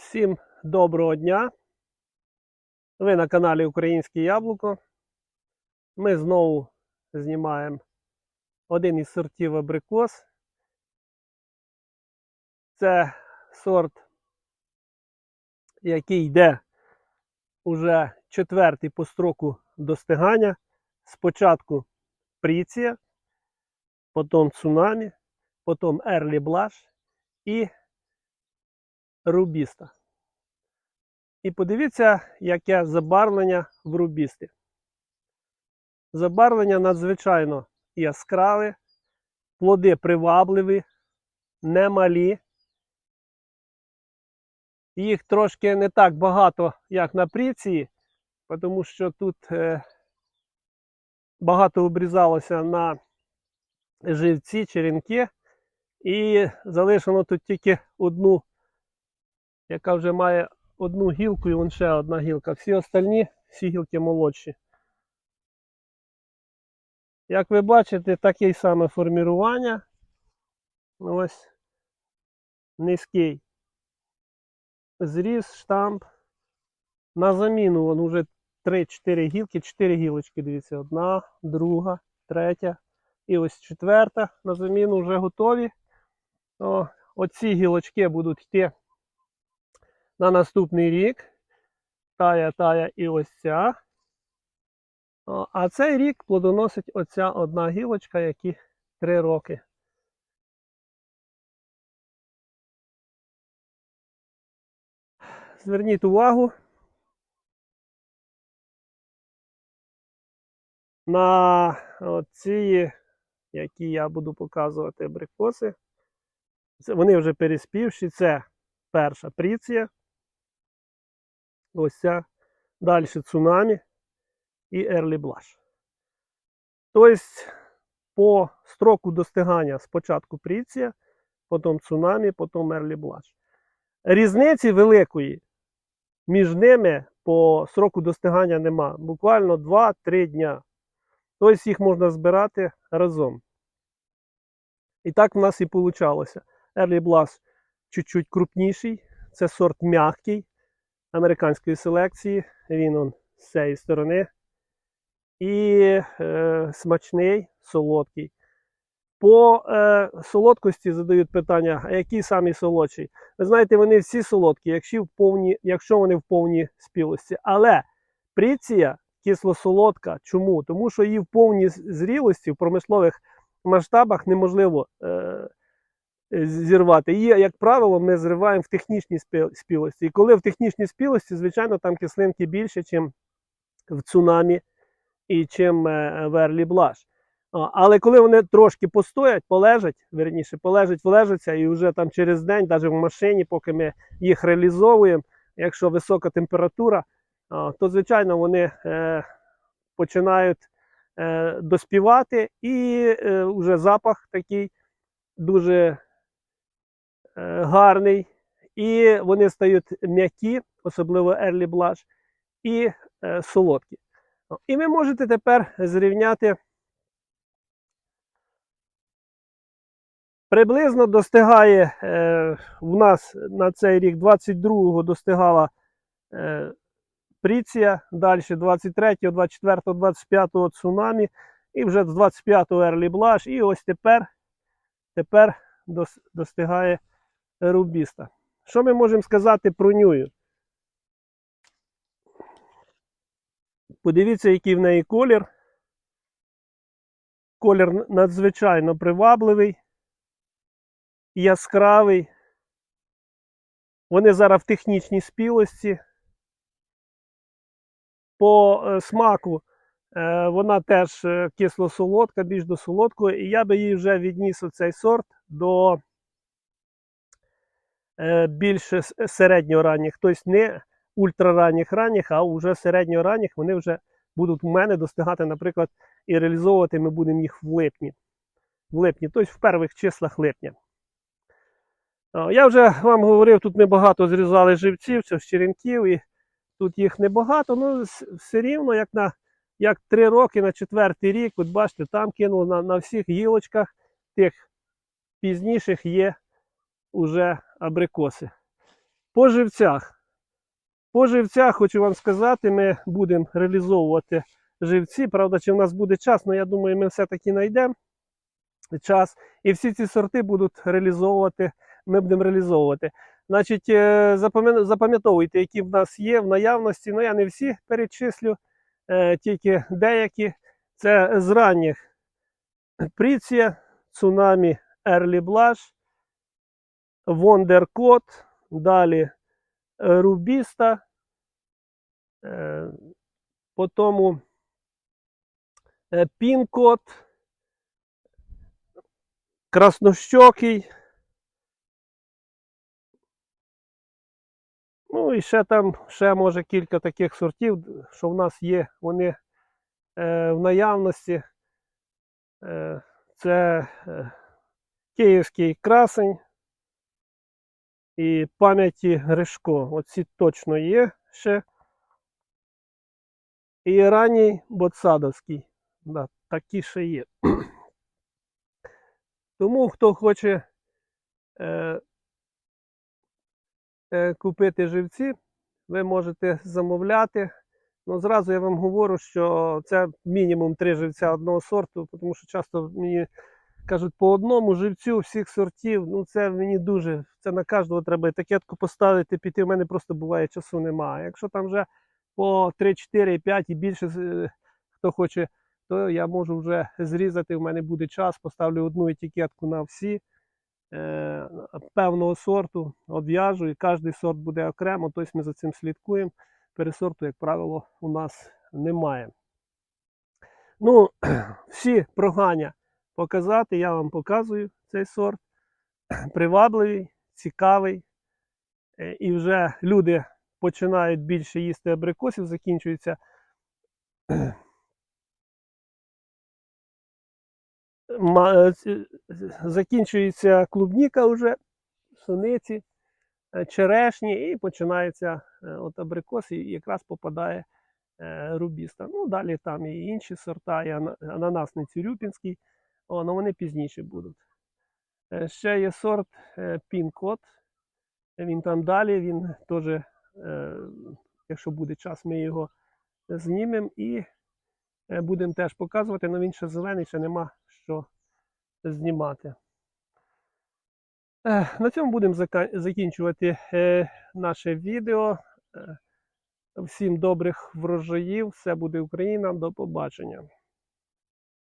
Всім доброго дня. Ви на каналі Українське Яблуко. Ми знову знімаємо один із сортів абрикос. Це сорт, який йде уже четвертий по строку достигання. Спочатку Пріція, потім Цунамі, потім Ерлі Блаш і рубіста. І подивіться, яке забарвлення в рубісті. Забарвлення надзвичайно яскраве, плоди привабливі, немалі. Їх трошки не так багато, як на пріції, тому що тут е, багато обрізалося на живці, черенки, і залишено тут тільки одну яка вже має одну гілку і вон ще одна гілка. Всі остальні, всі гілки молодші. Як ви бачите, таке саме формірування. Ось низький зріз, штамп. На заміну вон уже 3-4 гілки, 4 гілочки, дивіться, одна, друга, третя. І ось четверта на заміну вже готові. О, Оці гілочки будуть йти на наступний рік. Тая, тая і ось ця. А цей рік плодоносить оця одна гілочка, які 3 роки. Зверніть увагу на ці, які я буду показувати абрикоси. Вони вже переспівші. Це перша пріція. Ця. Далі цунамі і Ерлі Блаш. Тобто, по строку достигання спочатку пріція, потім цунамі, потім Ерлі Блаш. Різниці великої між ними по сроку достигання нема. Буквально 2-3 дня. Тобто їх можна збирати разом. І так в нас і вийшло. Ерлі Блаш чуть-чуть крупніший. Це сорт м'який американської селекції. Він он з цієї сторони. І е, смачний, солодкий. По е, солодкості задають питання, а який самий солодший? Ви знаєте, вони всі солодкі, якщо, в повні, якщо вони в повній спілості. Але пріція кисло-солодка. Чому? Тому що її в повній зрілості в промислових масштабах неможливо е, зірвати. Її, як правило, ми зриваємо в технічній спілості. І коли в технічній спілості, звичайно, там кислинки більше, ніж в цунамі і чим е, в Ерлі Блаш. Але коли вони трошки постоять, полежать, верніше, полежать, влежаться, і вже там через день, навіть в машині, поки ми їх реалізовуємо, якщо висока температура, то, звичайно, вони е, починають е, доспівати, і вже запах такий дуже гарний. І вони стають м'які, особливо Early Blush, і солодкі. І ви можете тепер зрівняти. Приблизно достигає е, в нас на цей рік 22-го достигала е, Пріція, далі 23-го, 24-го, 25-го цунамі, і вже з 25-го Early Blush, і ось тепер тепер достигає Рубіста. Що ми можемо сказати про нюю? Подивіться, який в неї колір. Колір надзвичайно привабливий яскравий. Вони зараз в технічній спілості. По е, смаку е, вона теж е, кисло-солодка, більш до солодкого, і я би її вже відніс оцей сорт до більш середньоранніх, тобто не ультраранніх ранніх, а вже середньоранніх вони вже будуть у мене достигати, наприклад, і реалізовувати ми будемо їх в липні. В липні, тобто в перших числах липня. Я вже вам говорив, тут ми багато зрізали живців, це з черенків, і тут їх небагато, ну все рівно, як на як 3 роки на четвертий рік, от бачите, там кинули на на всіх гілочках, тих пізніших є уже абрикоси. По живцях. По живцях хочу вам сказати, ми будемо реалізовувати живці. Правда, чи в нас буде час, але я думаю, ми все-таки знайдемо час. І всі ці сорти будуть реалізовувати. Ми будемо реалізовувати. Значить, е, запам'ятовуйте, які в нас є в наявності. Ну, я не всі перечислю, е, тільки деякі. Це з ранніх Пріція, Цунамі, Ерлі Блаш, Вондеркот, далі е, Рубіста, е, потім е, Пінкот, Краснощокий. Ну і ще там, ще може кілька таких сортів, що в нас є, вони е, в наявності. Е, це е, Київський красень і пам'яті Гришко. Оці точно є ще. І ранній Боцадовський. Да, такі ще є. Тому хто хоче е, е, купити живці, ви можете замовляти. Ну, зразу я вам говорю, що це мінімум три живця одного сорту, тому що часто мені кажуть по одному живцю всіх сортів. Ну, це мені дуже. Це на кожного треба етикетку поставити, піти. У мене просто буває часу немає. Якщо там вже по 3, 4, 5 і більше е, хто хоче, то я можу вже зрізати. У мене буде час, поставлю одну етикетку на всі е, певного сорту, обв'яжу, і кожен сорт буде окремо, тобто ми за цим слідкуємо. Пересорту, як правило, у нас немає. Ну, всі прохання показати, я вам показую цей сорт. Привабливий, цікавий. Е, І вже люди починають більше їсти абрикосів, закінчується. е, ці- Закінчується клубніка вже, суниці, е, черешні, і починається е, от абрикос, і якраз попадає е, рубіста. Ну, далі там і інші сорта, і ана- ананасний цюрюпінський, о, ну вони пізніше будуть. Е, Ще є сорт е, Пінкот. Він там далі, він теж, е, якщо буде час, ми його знімемо і е, будемо теж показувати, але він ще зелений, ще нема що знімати. Е, На цьому будемо закінчувати е, наше відео. Е, Всім добрих врожаїв, все буде Україна. До побачення.